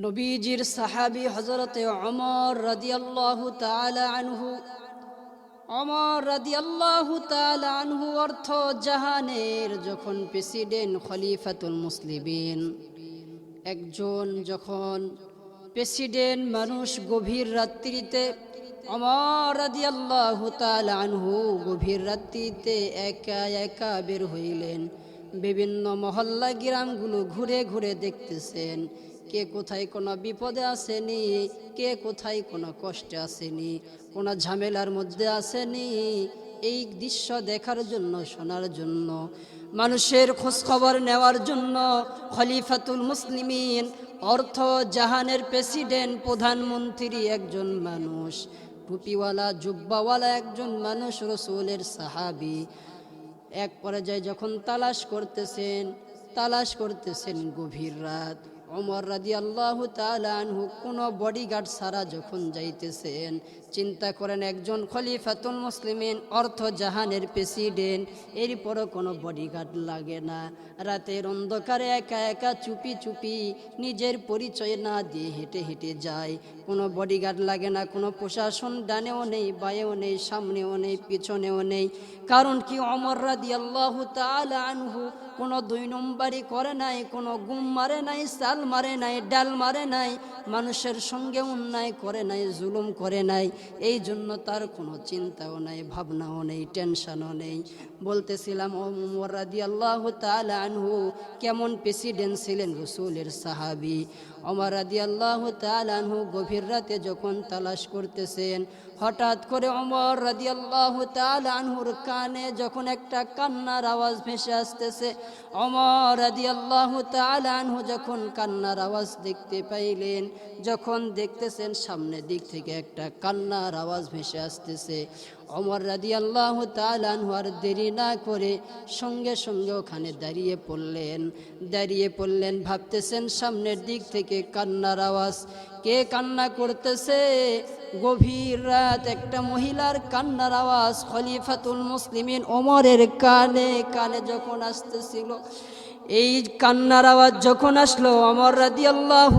নবীজির সাহাবি হজরতে অমর রাদিয়াল্লাহু তাআলা আনহু অমর রাদিয়াল্লাহু তাআলা আনহু অর্থ জাহানের যখন প্রেসিডেন্ট খলিফাতুল মুসলিমিন। একজন যখন প্রেসিডেন্ট মানুষ গভীর রাত্রিতে অমর রাদিয়াল্লাহু তাআলা আনহু গভীর রাত্রিতে একা একা বের হইলেন। বিভিন্ন মহল্লা গ্রামগুলো ঘুরে ঘুরে দেখতেছেন। কে কোথায় কোনো বিপদে আসেনি, কে কোথায় কোনো কষ্টে আসেনি, কোনো ঝামেলার মধ্যে আসেনি, এই দৃশ্য দেখার জন্য, শোনার জন্য, মানুষের খোঁজখবর নেওয়ার জন্য খলিফাতুল মুসলিমিন, অর্থ জাহানের প্রেসিডেন্ট, প্রধানমন্ত্রী একজন মানুষ, টুপিওয়ালা, জুব্বাওয়ালা একজন মানুষ, রসুলের সাহাবি। এক পর্যায়ে যখন তালাশ করতেছেন তালাশ করতেছেন গভীর রাত। অমর রাজি আল্লাহ তালু কোনো বডিগার্ড ছাড়া যখন যাইতেছেন, চিন্তা করেন একজন খলিফাতুল মুসলিমিন অর্থ জাহানের প্রেসিডেন্ট এরপরও কোনো বডিগার্ড লাগে না। রাতের অন্ধকারে একা একা চুপি চুপি নিজের পরিচয় না দিয়ে হেঁটে হেঁটে যায়। কোনো বডিগার্ড লাগে না, কোনো প্রশাসন ডানেও নেই, বায়েও নেই, সামনেও নেই, পিছনেও নেই। কারণ কি অমর রাদি আল্লাহ আনহু কোনো দুই নম্বরই করে নাই, কোনো গুম মারে নাই সাল মারে নাই, ডাল মারে নাই, মানুষের সঙ্গে অন্যায় করে নাই, জুলুম করে নাই। এই জন্য তার কোনো চিন্তাও নাই, ভাবনাও নেই, টেনশনও নেই। বলতেছিলাম, ও রাদি আল্লাহ আনহু, কেমন প্রেসিডেন্ট ছিলেন রসুলের সাহাবি? অমর রাদি আল্লাহ আনহু গভীর রাতে যখন তালাশ করতেছেন, হঠাৎ করে অমর রাদি আল্লাহ আনহুর কানে যখন একটা কান্নার আওয়াজ ভেসে আসতেছে অমর রাদি আল্লাহ আনহু যখন কান্নার আওয়াজ দেখতে পাইলেন, যখন দেখতেছেন সামনের দিক থেকে একটা কান্নার আওয়াজ ভেসে আসতেছে অমর রাদি আল্লাহ তালানহু আর দেরি না করে সঙ্গে সঙ্গে ওখানে দাঁড়িয়ে পড়লেন। দাঁড়িয়ে পড়লেন, ভাবতেছেন সামনের দিক থেকে কান্নার আওয়াজ। কে কান্না করতেছে? গভীর রাত একটা মহিলার কান্নার আওয়াজ খলিফাতুল মুসলিমিন ওমরের কানে কানে যখন আসতেছিল। এই কান্নার আওয়াজ যখন আসলো অমর রাদি আল্লাহ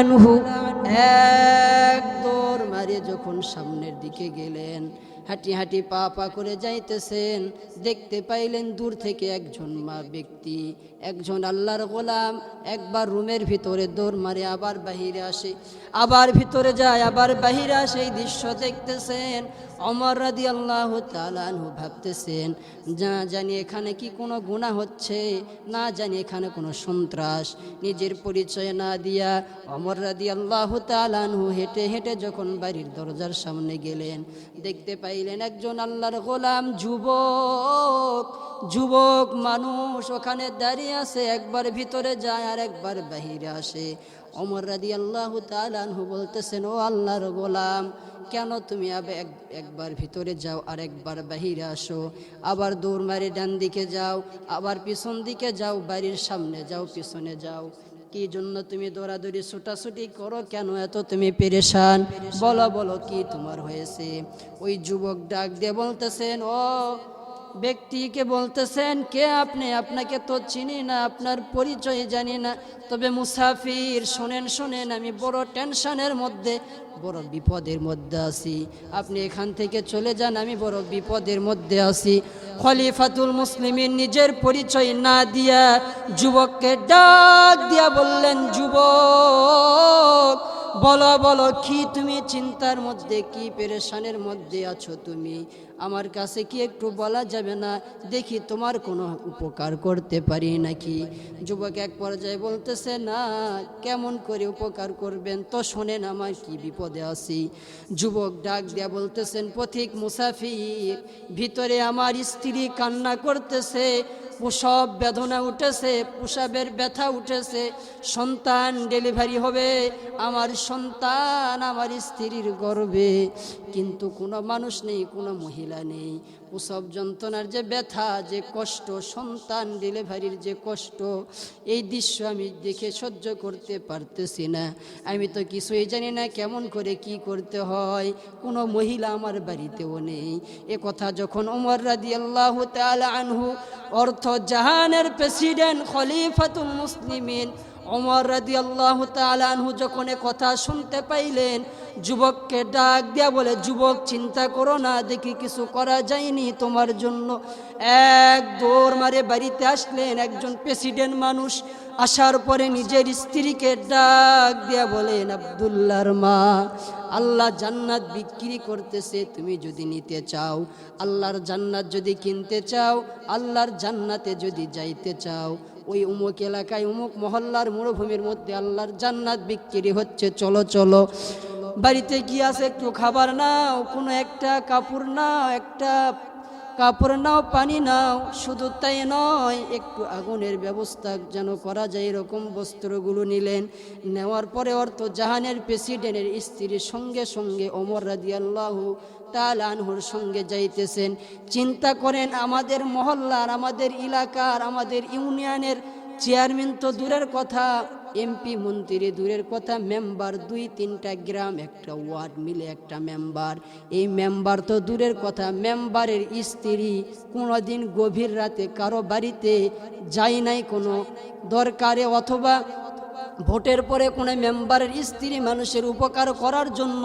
আনহু এক দৌড় মারিয়ে যখন সামনের দিকে গেলেন। হাঁটি হাঁটি পা পা করে যাইতেছেন। দেখতে পাইলেন দূর থেকে একজন মা ব্যক্তি, একজন আল্লাহর গোলাম। একবার রুমের ভিতরে দৌড় মারে আবার বাহিরে আসে, আবার ভিতরে যায়, আবার বাহিরে আসে। এই দৃশ্য দেখতেছেন। অমর রাদি আল্লাহ তালানহু ভাবতেছেন যা জানি এখানে কি কোনো গুণা হচ্ছে, না জানি এখানে কোনো সন্ত্রাস। নিজের পরিচয় না দিয়া অমর রাদি আল্লাহ তালানহু হেঁটে হেঁটে যখন বাড়ির দরজার সামনে গেলেন, দেখতে পাইলেন একজন আল্লাহর গোলাম যুবক যুবক মানুষ ওখানে দাঁড়িয়ে আছে, একবার ভিতরে যায় আর একবার বাহিরে আসে। অমর রাদি আল্লাহ তালানহু বলতেছেন, ও আল্লাহর গোলাম, কেন তুমি একবার ভিতরে যাও আর একবার বাহিরে আসো? আবার দৌড় মারি ডান দিকে যাও, আবার পিছন দিকে যাও, বাড়ির সামনে যাও, পিছনে যাও। কি জন্য তুমি দৌড়াদৌড়ি ছুটাছুটি করো কেন? এত তুমি পেরেশান। বলো বলো কি তোমার হয়েছে? ওই যুবক ডাক দিয়ে বলতেছেন, ও ব্যক্তিকে বলতেছেন, কে আপনি? আপনাকে তো চিনি না, আপনার পরিচয় জানি না। তবে মুসাফির, শোনেন শোনেন, আমি বড় টেনশনের মধ্যে, বড় বিপদের মধ্যে আছি। আপনি এখান থেকে চলে যান, আমি বড় বিপদের মধ্যে আছি। খলিফাতুল মুসলিমের নিজের পরিচয় না দিয়া যুবককে ডাক দিয়া বললেন, যুবক বলো বলো, কি তুমি চিন্তার মধ্যে, কি পেরেশানের মধ্যে আছো তুমি? আমার কাছে কি একটু বলা যাবে না? দেখি তোমার কোনো উপকার করতে পারি নাকি? যুবক এক পর্যায়ে বলতেছে, না, কেমন করে উপকার করবেন? তো শোনেন আমার কি বিপদে আছি। যুবক ডাক দেয়া বলতেছেন, পথিক মুসাফির, ভিতরে আমার স্ত্রী কান্না করতেছে প্রসব বেদনা উঠেছে প্রসবের ব্যথা উঠেছে, সন্তান ডেলিভারি হবে, আমার সন্তান আমার স্ত্রীর গর্বে কিন্তু কোনো মানুষ নেই, কোনো মহিলা নেই। প্রসব যন্ত্রণার যে ব্যথা, যে কষ্ট, সন্তান ডেলিভারির যে কষ্ট, এই দৃশ্য আমি দেখে সহ্য করতে পারতেছি না। আমি তো কিছুই জানি না কেমন করে কি করতে হয়। কোনো মহিলা আমার বাড়িতেও নেই। এ কথা যখন ওমর রাদি আল্লাহ আনহু, অর্থ জাহানের প্রেসিডেন্ট খলিফাতুল মুসলিমিন অমর রাদি আল্লাহ তালানহু যখন কথা শুনতে পাইলেন, যুবককে ডাক দেয়া বলে, যুবক, চিন্তা করো না, দেখি কিছু করা যায়নি তোমার জন্য। এক দৌড় মারে বাড়িতে আসলেন একজন প্রেসিডেন্ট মানুষ। আসার পরে নিজের স্ত্রীকে ডাক দিয়া বলেন আবদুল্লার মা, আল্লাহ জান্নাত বিক্রি করতেছে, তুমি যদি নিতে চাও, আল্লাহর জান্নাত যদি কিনতে চাও, আল্লাহর জান্নাতে যদি যাইতে চাও ওই উমুক এলাকায় উমুক মহল্লার মরুভূমির মধ্যে আল্লাহর জান্নাত বিক্রি হচ্ছে। চলো চলো। বাড়িতে কি আছে? একটু খাবার না কোনো একটা কাপড় না একটা কাপড় নাও, পানি নাও, শুধু তাই নয়, একটু আগুনের ব্যবস্থা যেন করা যায় এরকম বস্ত্রগুলো নিলেন। নেওয়ার পরে অর্থ জাহানের প্রেসিডেন্টের স্ত্রীর সঙ্গে সঙ্গে ওমর রাদিয়াল্লাহু তাল আনহুর সঙ্গে যাইতেছেন। চিন্তা করেন, আমাদের মহল্লার, আমাদের এলাকার, আমাদের ইউনিয়নের চেয়ারম্যান তো দূরের কথা এমপি মন্ত্রী দূরের কথা, মেম্বার দুই, তিনটা গ্রাম, একটা ওয়ার্ড মিলে একটা মেম্বার। এই মেম্বার তো দূরের কথা, মেম্বারের স্ত্রী কোনোদিন গভীর রাতে কারও বাড়িতে যায় নাই কোনো দরকারে অথবা ভোটের পরে কোনো মেম্বারের স্ত্রী মানুষের উপকার করার জন্য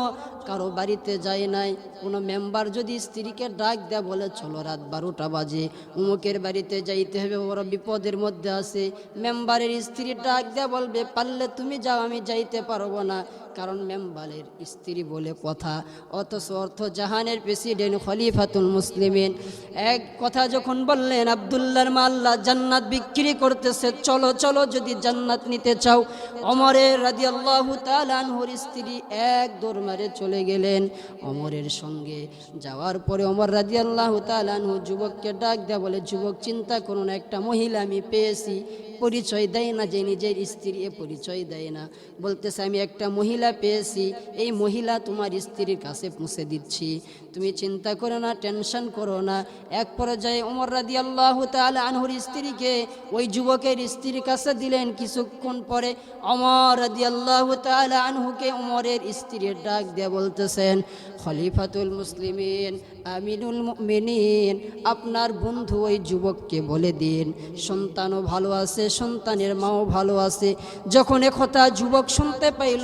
কারও বাড়িতে যায় নাই। কোনো মেম্বার যদি স্ত্রীকে ডাক দেয়, বলে, চলো রাত বারোটা বাজে, উমুকের বাড়িতে যাইতে হবে, বড় বিপদের মধ্যে আছে। মেম্বারের স্ত্রী ডাক দেয়, বলবে, পারলে তুমি যাও, আমি যাইতে পারব না। কারণ মেম্বারের স্ত্রী বলে কথা। অথচ অর্থ জাহানের প্রেসিডেন্ট খলিফাতুল মুসলিমিন এক কথা যখন বললেন আবদুল্লার মাল্লা জান্নাত বিক্রি করতেছে, চলো চলো যদি জান্নাত নিতে চাও। অমরের রাজি আল্লাহ তালানহর স্ত্রী এক দৌড় মারে চলে গেলেন অমরের সঙ্গে। যাওয়ার পরে অমর রাজি আল্লাহ তালানহু যুবককে ডাক দেয়া বলে, যুবক, চিন্তা করুন একটা মহিলা আমি পেয়েছি, পরিচয় দেয় না যে নিজের স্ত্রী, এ পরিচয় দেয় না। বলতেছে, আমি একটা মহিলা পেয়েছি, এই মহিলা তোমার স্ত্রীর কাছে পৌঁছে দিচ্ছি। তুমি চিন্তা করো না, টেনশন করো না। এক পর্যায়ে ওমর রাদি আল্লাহ তাল আনহুর স্ত্রীকে ওই যুবকের স্ত্রীর কাছে দিলেন। কিছুক্ষণ পরে অমর রাদি আল্লাহ তাল আনহুকে ওমরের স্ত্রীর ডাক দিয়ে বলতেছেন, খলিফাতুল মুসলিমিন, আমিনুল মিনিন আপনার বন্ধু ওই যুবককে বলে দিন। সন্তানও ভালো আছে, সন্তানের মাও ভালো আছে। যখন একথা যুবক শুনতে পাইল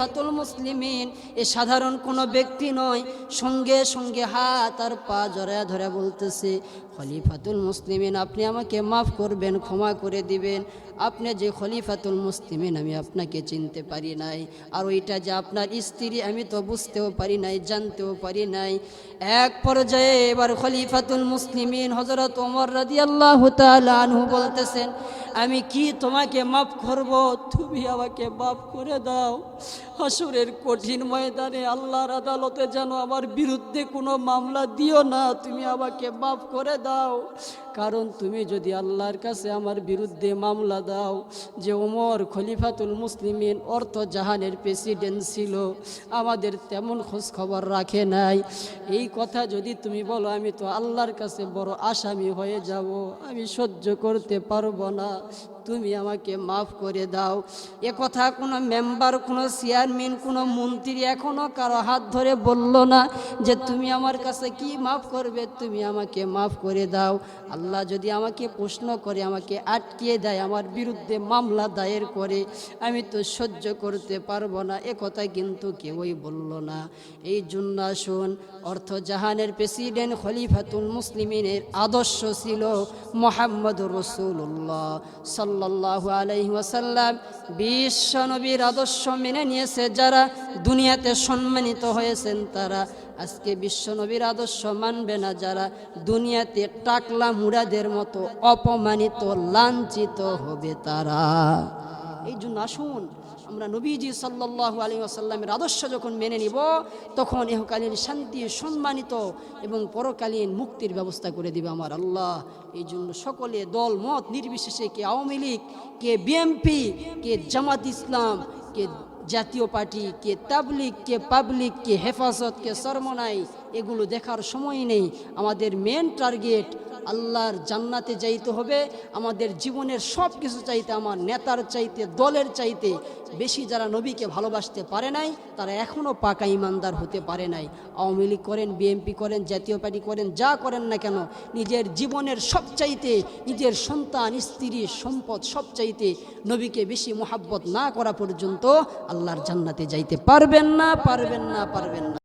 খলিফাতুল মুসলিমিন, এ সাধারণ কোনো ব্যক্তি নয়। সঙ্গে সঙ্গে হাত আর পা জড়ায় ধরে বলতেছে, খলিফাতুল মুসলিমিন, আপনি আমাকে মাফ করবেন, ক্ষমা করে দিবেন। আপনি যে খলিফাতুল মুসলিমিন, আমি আপনাকে চিনতে পারি নাই। আর ওইটা যে আপনার স্ত্রী, আমি তো বুঝতেও পারি নাই, জানতেও পারি নাই। এক পর্যায়ে এবার খলিফাতুল মুসলিমিন হজরত ওমর রাদি আল্লাহ আনহু বলতেছেন আমি কি তোমাকে মাফ করব? তুমি আমাকে মাফ করে দাও। হাসুরের কঠিন ময়দানে আল্লাহর আদালতে যেন আমার বিরুদ্ধে কোনো মামলা দিও না, তুমি আমাকে মাফ করে দাও। কারণ তুমি যদি আল্লাহর কাছে আমার বিরুদ্ধে মামলা দাও, যে ওমর খলিফাতুল মুসলিমিন অর্থ জাহানের প্রেসিডেন্ট ছিল, আমাদের তেমন খোঁজ খবর রাখে নাই। এই কথা যদি তুমি বলো, আমি তো আল্লাহর কাছে বড় আসামি হয়ে যাব। আমি সহ্য করতে পারব না। Rose. তুমি আমাকে মাফ করে দাও। এ কথা কোনো মেম্বার, কোনো চেয়ারম্যান, কোনো মন্ত্রী এখনও কারও হাত ধরে বলল না যে তুমি আমার কাছে কি মাফ করবে, তুমি আমাকে মাফ করে দাও। আল্লাহ যদি আমাকে প্রশ্ন করে, আমাকে আটকিয়ে দেয়, আমার বিরুদ্ধে মামলা দায়ের করে, আমি তো সহ্য করতে পারব না। এ কথা কিন্তু কেউই বলল না। এই জন্য অর্থ জাহানের প্রেসিডেন্ট খলিফাতুল মুসলিমিনের আদর্শ ছিল মোহাম্মদ রসুল্লাহ সাল্লাহ আলহি ওয়াসাল্লাম বিশ্ব নবীর আদর্শ মেনে নিয়েছে যারা দুনিয়াতে সম্মানিত হয়েছেন তারা। আজকে বিশ্ব নবীর আদর্শ মানবে না যারা দুনিয়াতে টাকলা মুড়াদের মতো অপমানিত, লাঞ্ছিত হবে তারা। এই জন্য আসুন আমরা নবীজি সাল্লাহ আলী আসাল্লামের আদর্শ যখন মেনে নিব, তখন ইহকালীন শান্তি, সম্মানিত এবং পরকালীন মুক্তির ব্যবস্থা করে দিবে আমার আল্লাহ। এই জন্য সকলে দল, মত নির্বিশেষে কে আওয়ামী লীগ, কে বিএমপি কে জামাত ইসলাম, কে জাতীয় পার্টি, কে তাবলিক কে পাবলিক, কে হেফাজত, কে সরমনাই, এগুলো দেখার সময় নেই। আমাদের মেন টার্গেট আল্লাহর জান্নাতে যাইতে হবে। আমাদের জীবনের সব কিছু চাইতে, আমার নেতার চাইতে, দলের চাইতে বেশি যারা নবীকে ভালোবাসতে পারে নাই, তারা এখনও পাকা ইমানদার হতে পারে নাই। আওয়ামী লীগ করেন বিএনপি করেন, জাতীয় পার্টি করেন, যা করেন না কেন, নিজের জীবনের সব চাইতে নিজের সন্তান, স্ত্রী, সম্পদ সব চাইতে নবীকে বেশি মোহাব্বত না করা পর্যন্ত আল্লাহর জান্নাতে যাইতে পারবেন না পারবেন না পারবেন না।